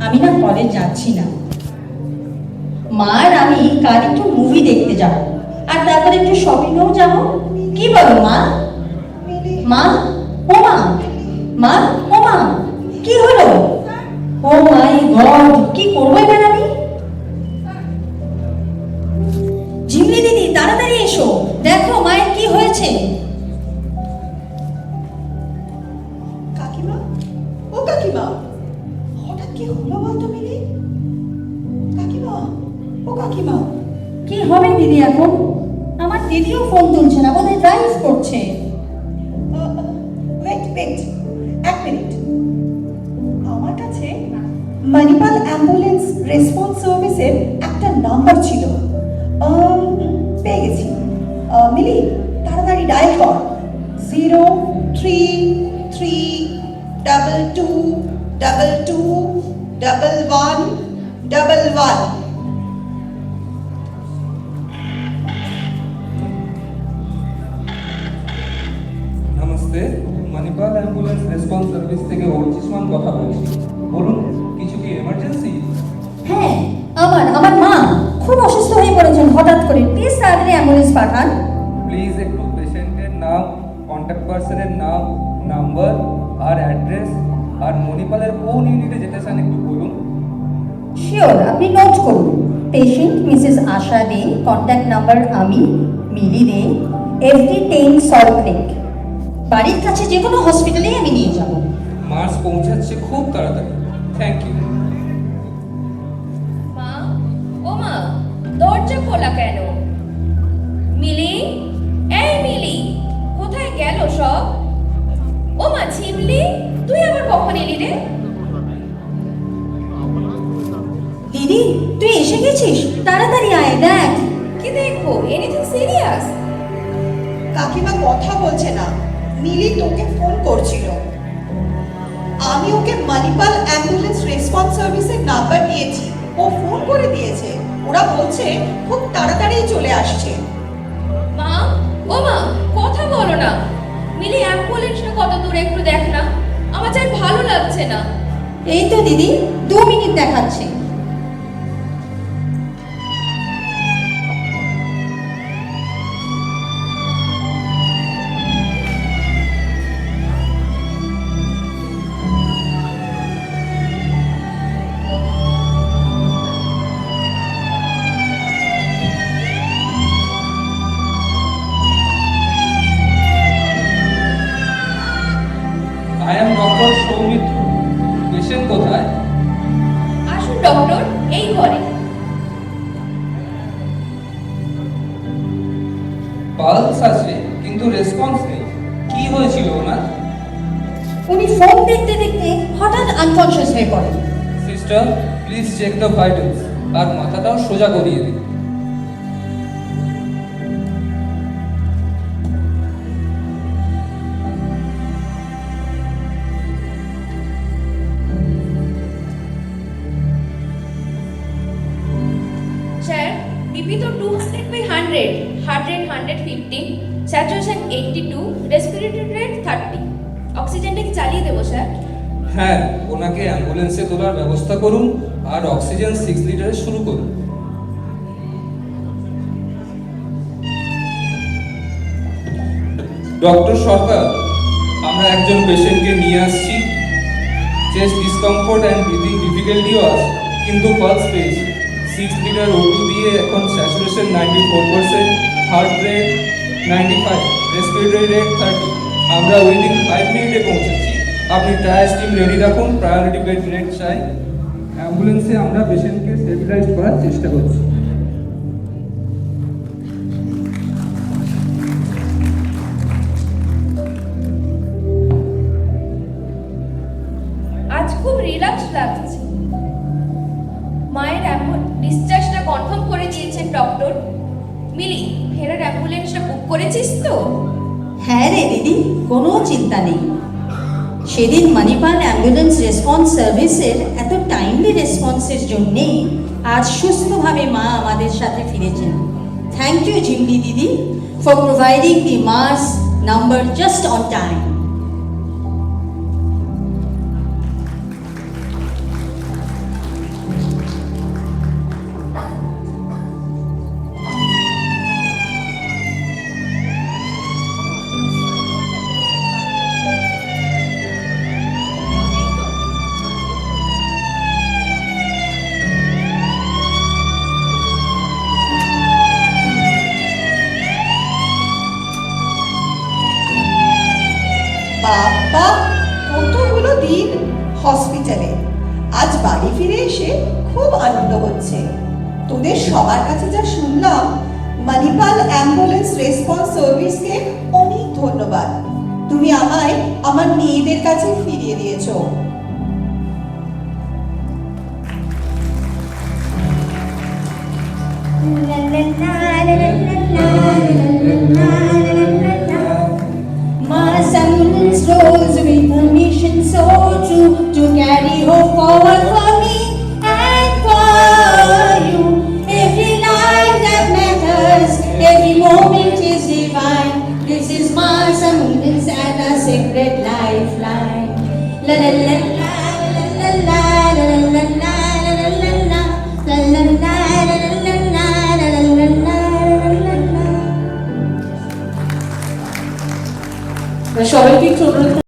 আমি না কলেজ যাচ্ছি না। মা আর আমি কাল একটু মুভি দেখতে যাব। আর তারপরে একটু শপিংও যাব। কি বলো মা? মা? ও মা? মা? দিদি এখন? আমার দিদিও ফোন তুলছে না, বোধহয় ড্রাইভ করছে। ওয়েট ওয়েট এক মিনিট আমার কাছে মণিপাল অ্যাম্বুলেন্স রেসপন্স সার্ভিসের একটা নাম্বার ছিল। পেয়ে গেছি। মিলি, তাড়াতাড়ি ডায়াল কর। Zero three three double two double two double one double one থেকে অর্চিসমান কথা বলছি। বলুন কিছু কি এমার্জেন্সি হ্যাঁ আমার আমার মা খুব অসুস্থ হয়ে পড়েছেন হঠাৎ করে। প্লিজ তাড়াতাড়ি অ্যাম্বুলেন্স পাঠান। প্লিজ একটু পেশেন্টের নাম কন্ট্যাক্ট পার্সনের নাম নাম্বার আর অ্যাড্রেস আর মণিপালের কোন ইউনিটে যেতে চান একটু বলুন। শিওর আপনি নোট করুন। Patient Mrs Asha De contact number আমি Mili De FD ten salt lake বাড়ির কাছে যে কোনো হসপিটালেই আমি নিয়ে যাব। মার্চ পৌঁছাচ্ছে খুব তাড়াতাড়ি। থ্যাংক ইউ মা ও মা দরজা খোলা কেন? মিলি? এই মিলি কোথায় গেল সব? ও মা ঝিমলি তুই আবার কখন এলি রে? দিদি তুই এসে গেছিস? তাড়াতাড়ি আয় দেখ। কি দেখব? এনিথিং সিরিয়াস কাকিমা কথা বলছে না। মিলি তোকে ফোন করছিল। আমি ওকে মানিপাল অ্যাম্বুলেন্স রেসপন্স সার্ভিসের নাম্বার দিয়েছি। ও ফোন করে দিয়েছে। ওরা বলছে খুব তাড়াতাড়ি চলে আসছে। মা ও মা কথা বলো না। মিলি অ্যাম্বুলেন্সটা কত দূর একটু দেখ না। আমার যাই ভালো লাগছে না। এই তো দিদি দু মিনিট দেখাচ্ছে। ডক্টর এই ঘরে। পালস আছে কিন্তু রেসপন্স নেই। কি হয়েছিল ওনার? উনি ফোন দেখতে দেখতে হঠাৎ আনকনশিয়াস হয়ে পড়েন। Sister please check the vitals আর মাথাটাও সোজা করিয়ে দিন। Hundred heart rate hundred fifteen saturation eighty two respiratory rate thirty অক্সিজেনটা কি চালিয়ে দেবো, স্যার? হ্যাঁ ওনাকে অ্যাম্বুলেন্সে তোলার ব্যবস্থা করুন আর অক্সিজেন সিক্স লিটারে শুরু করুন। ডক্টর সরকার, আমরা একজন পেশেন্টকে নিয়ে আসছি। চেস্ট ডিসকমফোর্ট অ্যান্ড ব্রিদিং ডিফিকাল্টিও আছে, কিন্তু পালস পেয়েছি। সিক্স লিটার ওটু দিয়ে এখন saturation ninety four percent heart rate ninety five respiratory rate thirty আমরা উইদিন ফাইভ মিনিটে পৌঁছেছি। আপনি ট্রায়াস টিম রেডি রাখুন প্রায়োরিটি বেড রেট চাই। অ্যাম্বুলেন্সে আমরা পেশেন্টকে স্টেবিলাইজ করার চেষ্টা করছি। আজ খুব রিল্যাক্স লাগছে। মায়ের ডিসচার্জটা কনফার্ম করে দিয়েছেন ডক্টর মিলি, ফেরার অ্যাম্বুলেন্সটা বুক করেছিস তো? হ্যাঁ রে দিদি, কোনো চিন্তা নেই। সেদিন মণিপাল অ্যাম্বুলেন্স রেসপন্স সার্ভিসের এত টাইমলি রেসপন্সের জন্যেই আজ সুস্থভাবে মা আমাদের সাথে ফিরেছেন। থ্যাংক ইউ ঝিমলি দিদি for providing the mass number just on time বাবা কতগুলো দিন হসপিটালে আজ বাড়ি ফিরে এসে খুব আনন্দ হচ্ছে। তোদের সবার কাছে যা শুনলাম, মানিপাল অ্যাম্বুলেন্স রেসপন্স সার্ভিসকে অনেক ধন্যবাদ। তুমি আমায় আমার মেয়েদের কাছে ফিরিয়ে দিয়েছ। la